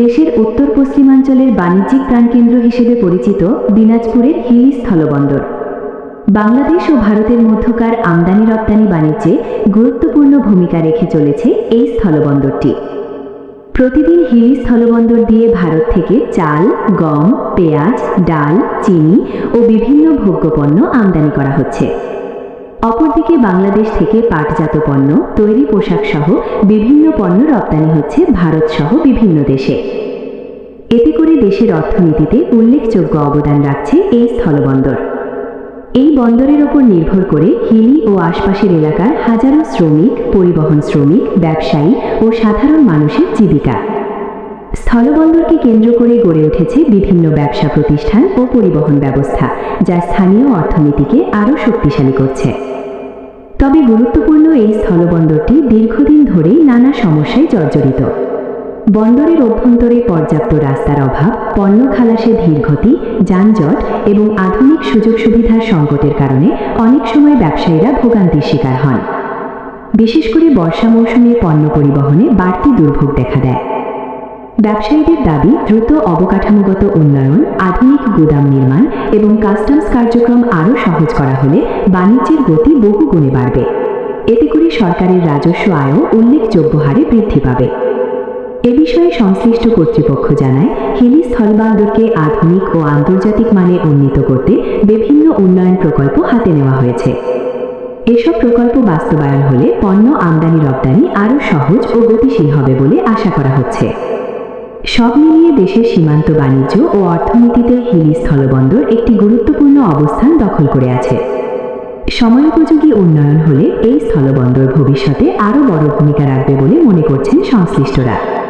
দেশের উত্তর পশ্চিমাঞ্চলের বাণিজ্যিক প্রাণকেন্দ্র হিসেবে পরিচিত দিনাজপুরের হিলি স্থলবন্দর। বাংলাদেশ ও ভারতের মধ্যকার আমদানি রপ্তানি বাণিজ্যে গুরুত্বপূর্ণ ভূমিকা রেখে চলেছে এই স্থলবন্দরটি। প্রতিদিন হিলি স্থলবন্দর দিয়ে ভারত থেকে চাল, গম, পেঁয়াজ, ডাল, চিনি ও বিভিন্ন ভোগ্যপণ্য আমদানি করা হচ্ছে। অপরদিকে বাংলাদেশ থেকে পাটজাত পণ্য, তৈরি পোশাক সহ বিভিন্ন পণ্য রপ্তানি হচ্ছে ভারত সহ বিভিন্ন দেশে। এতে করে দেশের অর্থনীতিতে উল্লেখযোগ্য অবদান রাখছে এই স্থলবন্দর। এই বন্দরের ওপর নির্ভর করে হিলি ও আশপাশের এলাকার হাজারো শ্রমিক, পরিবহন শ্রমিক, ব্যবসায়ী ও সাধারণ মানুষের জীবিকা। স্থলবন্দরকে কেন্দ্র করে গড়ে উঠেছে বিভিন্ন ব্যবসা প্রতিষ্ঠান ও পরিবহন ব্যবস্থা, যা স্থানীয় অর্থনীতিকে আরও শক্তিশালী করছে। তবে গুরুত্বপূর্ণ এই স্থলবন্দরটি দীর্ঘদিন ধরেই নানা সমস্যায় জর্জরিত। বন্দরের অভ্যন্তরে পর্যাপ্ত রাস্তার অভাব, পণ্য খালাসে ধীরগতি, যানজট এবং আধুনিক সুযোগ সুবিধার সংকটের কারণে অনেক সময় ব্যবসায়ীরা ভোগান্তির শিকার হন। বিশেষ করে বর্ষা মৌসুমে পণ্য পরিবহনে বাড়তি দুর্ভোগ দেখা দেয়। ব্যবসায়ীদের দাবি, দ্রুত অবকাঠামোগত উন্নয়ন, আধুনিক গুদাম নির্মাণ এবং কাস্টমস কার্যক্রম আরও সহজ করা হলে বাণিজ্যের গতি বহু গুণে বাড়বে। এতে করে সরকারের রাজস্ব আয়ও উল্লেখযোগ্য হারে বৃদ্ধি পাবে। এ বিষয়ে সংশ্লিষ্ট কর্তৃপক্ষ জানায়, হিলি স্থলবন্দরকে আধুনিক ও আন্তর্জাতিক মানে উন্নীত করতে বিভিন্ন উন্নয়ন প্রকল্প হাতে নেওয়া হয়েছে। এসব প্রকল্প বাস্তবায়ন হলে পণ্য আমদানি রপ্তানি আরও সহজ ও গতিশীল হবে বলে আশা করা হচ্ছে। সব মিলিয়ে দেশের সীমান্ত বাণিজ্য ও অর্থনীতিতে হিলি স্থলবন্দর একটি গুরুত্বপূর্ণ অবস্থান দখল করে আছে। সময়োপযোগী উন্নয়ন হলে এই স্থলবন্দর ভবিষ্যতে আরও বড় ভূমিকা রাখবে বলে মনে করছেন সংশ্লিষ্টরা।